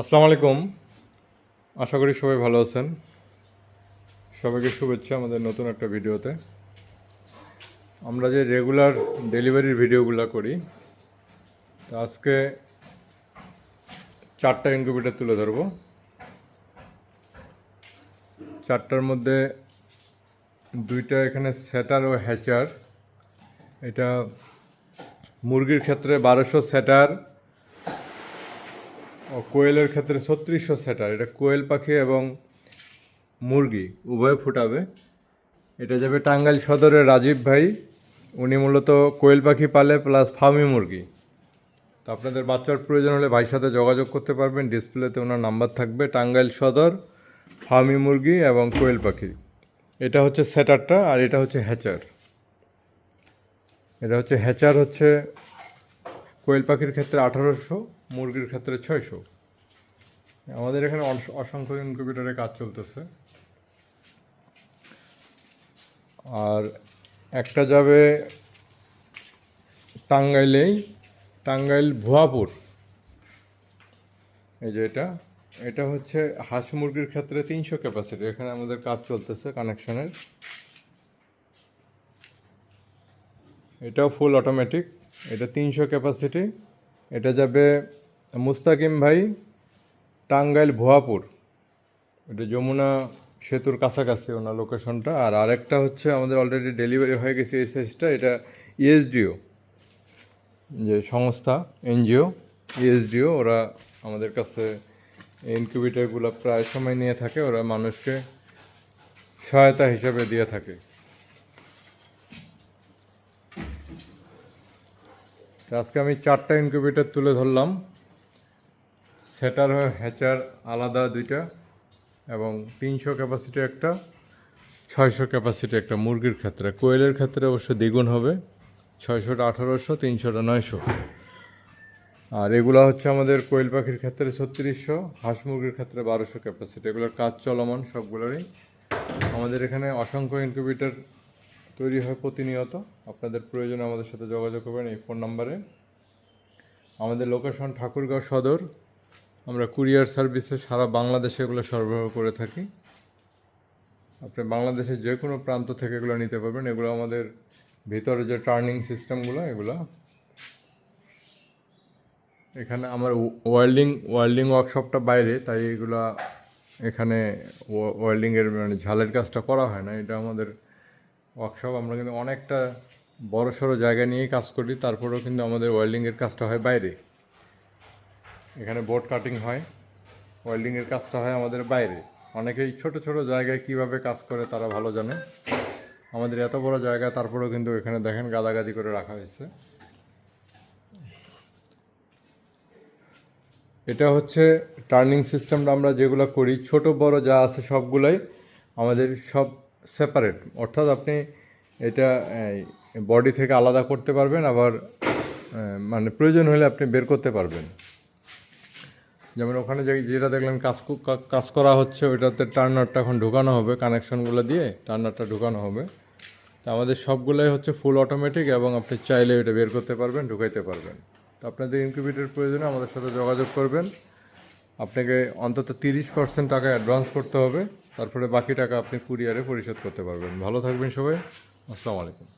আসসালামু আলাইকুম। আশা করি সবাই ভালো আছেন। সবাইকে শুভেচ্ছা আমাদের নতুন একটা ভিডিওতে। আমরা যে রেগুলার ডেলিভারির ভিডিওগুলো করি আজকে চারটা ইনকিউবেটার তুলে ধরবো। চারটার মধ্যে দুইটা এখানে সেটার ও হ্যাচার। এটা মুরগির ক্ষেত্রে বারোশো সেটার ও কোয়েলের ক্ষেত্রে ছত্রিশশো সেটার, এটা কোয়েল পাখি এবং মুরগি, উভয় ফুটাবে। এটা যাবে টাঙ্গাইল সদরের রাজীব ভাই, উনি মূলত কোয়েল পাখি পালে প্লাস ফার্মি মুরগি। তো আপনাদের বাচ্চার প্রয়োজন হলে ভাইয়ের সাথে যোগাযোগ করতে পারবেন, ডিসপ্লেতে ওনার নাম্বার থাকবে, টাঙ্গাইল সদর, ফার্মি মুরগি এবং কোয়েল পাখি। এটা হচ্ছে সেটারটা আর এটা হচ্ছে হ্যাচার। এটা হচ্ছে হ্যাচার হচ্ছে কোয়েল পাখির ক্ষেত্রে আঠারোশো মুরগির ক্ষেত্রে ছয়শো। আমাদের এখানে অস- অসংখ্য ইনকিউবেটরে কাজ চলতেছে। আর একটা যাবে টাঙ্গাইলেই, টাঙ্গাইল ভুয়াপুর। এই যে এটা এটা হচ্ছে হাঁস মুরগির ক্ষেত্রে তিনশো ক্যাপাসিটি এখানে আমাদের কাজ চলতেছে কানেকশনের এটাও ফুল অটোমেটিক এটা তিনশো ক্যাপাসিটি এটা যাবে মুস্তাকিম ভাই, টাঙ্গাইল ভুয়াপুর। এটা যমুনা সেতুর কাছাকাছি ওনার লোকেশনটা আর আরেকটা হচ্ছে আমাদের অলরেডি ডেলিভারি হয়ে গেছে এই সাইজটা এটা ইএসডিও যে সংস্থা, এনজিও। ইএসডিও ওরা আমাদের কাছে ইনকিউবেটারগুলো প্রায় সময় নিয়ে থাকে, ওরা মানুষকে সহায়তা হিসাবে দিয়ে থাকে। তো আজকে আমি চারটা ইনকিউবেটর তুলে ধরলাম। সেটার হ্যাচার আলাদা দুইটা এবং তিনশো ক্যাপাসিটি একটা, ছয়শো ক্যাপাসিটি একটা মুরগির ক্ষেত্রে। কোয়েলের ক্ষেত্রে অবশ্য দ্বিগুণ হবে, ছয়শোটা আঠারোশো, তিনশোটা নয়শো। আর এগুলো হচ্ছে আমাদের কোয়েল পাখির ক্ষেত্রে ছত্রিশশো, হাঁস মুরগির ক্ষেত্রে বারোশো ক্যাপাসিটি এগুলোর কাজ চলমান সবগুলোরই। আমাদের এখানে অসংখ্য ইনকিউবেটর তৈরি হয় প্রতিনিয়ত। আপনাদের প্রয়োজনে আমাদের সাথে যোগাযোগ করবেন এই ফোন নাম্বারে। আমাদের লোকেশন ঠাকুরগাঁও সদর। আমরা কুরিয়ার সার্ভিসে সারা বাংলাদেশে এগুলো সরবরাহ করে থাকি। আপনি বাংলাদেশের যে কোনো প্রান্ত থেকে এগুলো নিতে পারবেন। এগুলো আমাদের ভিতরে যে টার্নিং সিস্টেমগুলো, এগুলো। এখানে আমার ওয়েল্ডিং ওয়েল্ডিং ওয়ার্কশপটা বাইরে, তাই এগুলা এখানে ওয়েল্ডিংয়ের মানে ঝালের কাজটা করা হয় না। এটা আমাদের ওয়ার্কশপ আমরা কিন্তু অনেকটা বড় সড়ো জায়গা নিয়েই কাজ করি, তারপরেও কিন্তু আমাদের ওয়েল্ডিংয়ের কাজটা হয় বাইরে। এখানে বোর্ড কাটিং হয় ওয়েল্ডিংয়ের কাজটা হয় আমাদের বাইরে। অনেকেই ছোট ছোট জায়গায় কীভাবে কাজ করে তারা ভালো জানে। আমাদের এত বড় জায়গা, তারপরেও কিন্তু এখানে দেখেন গাদাগাদি করে রাখা হয়েছে। এটা হচ্ছে টার্নিং সিস্টেমটা আমরা যেগুলো করি, ছোট বড় যা আছে সবগুলাই আমাদের সব সেপারেট অর্থাৎ আপনি এটা বডি থেকে আলাদা করতে পারবেন, আবার মানে প্রয়োজন হলে আপনি বের করতে পারবেন। যেমন ওখানে যে, যেটা দেখলেন কাজ কাজ করা হচ্ছে, ওইটাতে টার্নারটা এখন ঢুকানো হবে কানেকশনগুলো দিয়ে টার্নারটা ঢুকানো হবে। তো আমাদের সবগুলোই হচ্ছে ফুল অটোমেটিক এবং আপনি চাইলে এটা বের করতে পারবেন, ঢুকাইতে পারবেন। তো আপনাদের ইনকিউবেটর প্রয়োজনে আমাদের সাথে যোগাযোগ করবেন। আপনাকে অন্তত তিরিশ পার্সেন্ট টাকা অ্যাডভান্স করতে হবে। তারপরে বাকি টাকা আপনি কুরিয়ারে পরিশোধ করতে পারবেন। ভালো থাকবেন সবাই। আসসালামু আলাইকুম।